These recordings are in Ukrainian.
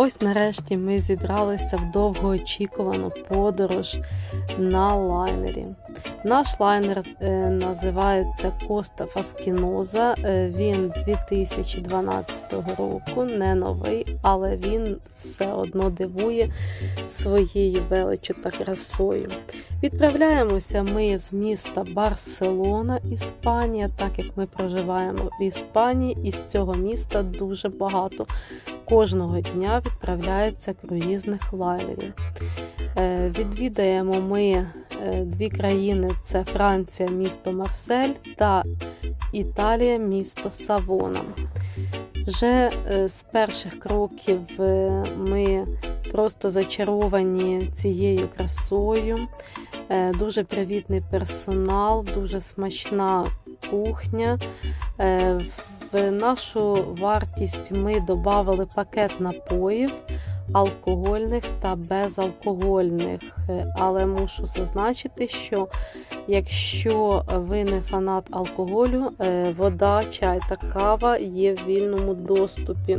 Ось нарешті ми зібралися в довгоочікувану подорож на лайнері. Наш лайнер е, називається Коста Фаскіноза. Е, він 2012 року, не новий, але він все одно дивує своєю величчю та красою. Відправляємося ми з міста Барселона, Іспанія, так як ми проживаємо в Іспанії, і з цього міста дуже багато кожного дня відправляється круїзних лайнерів. Е, Відвідаємо ми е, дві країни: це Франція, місто Марсель та Італія, місто Савона. Вже е, з перших кроків ми просто зачаровані цією красою. Дуже привітний персонал, дуже смачна кухня. В нашу вартість ми додали пакет напоїв алкогольних та безалкогольних. Е, Але мушу зазначити, що якщо ви не фанат алкоголю, е, вода, чай та кава є в вільному доступі.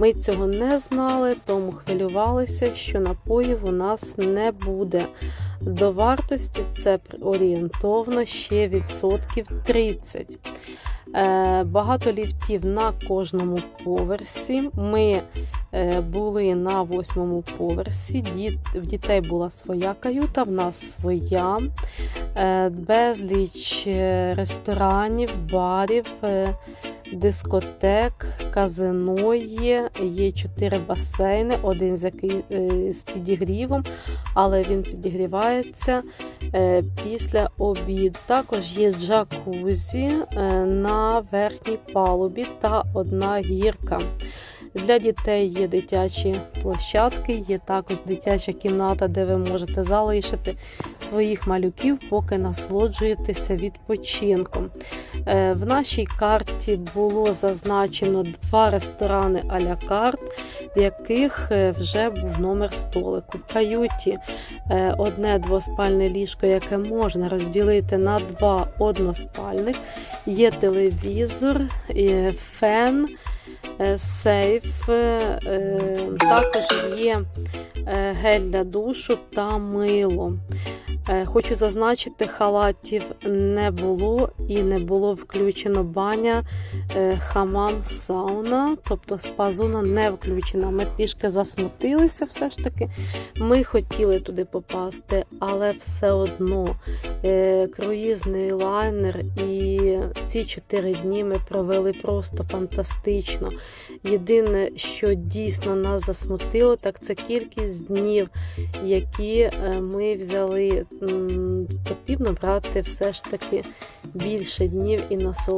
Ми цього не знали, тому хвилювалися, що напоїв у нас не буде. До вартості це орієнтовно ще відсотків 30. Е, Багато ліфтів на кожному поверсі. Ми е, були на восьмому поверсі. В дітей була своя каюта, в нас своя. Е, Безліч ресторанів, барів, дискотек, казино є. Є чотири басейни, один з який е, з підігрівом, але він підігрівається е, після обід. Також є джакузі е, на верхній палубі та одна гірка. Для дітей є дитячі площадки, є також дитяча кімната, де ви можете залишити своїх малюків, поки насолоджуєтеся відпочинком. Е, В нашій карті було зазначено два ресторани а-ля карт, в яких е, вже був номер столику. В каюті е, одне двоспальне ліжко, яке можна розділити на два односпальних. Є телевізор, фен, сейф, також є гель для душу та мило. Е, Хочу зазначити, халатів не було і не було включено баня, е, хамам, сауна, тобто спа-зона не включена. Ми трішки засмутилися все ж таки. Ми хотіли туди попасти, але все одно е, круїзний лайнер і ці чотири дні ми провели просто фантастично. Єдине, що дійсно нас засмутило, так це кількість днів, які ми взяли. Потрібно брати все ж таки більше днів і насолоджуватися.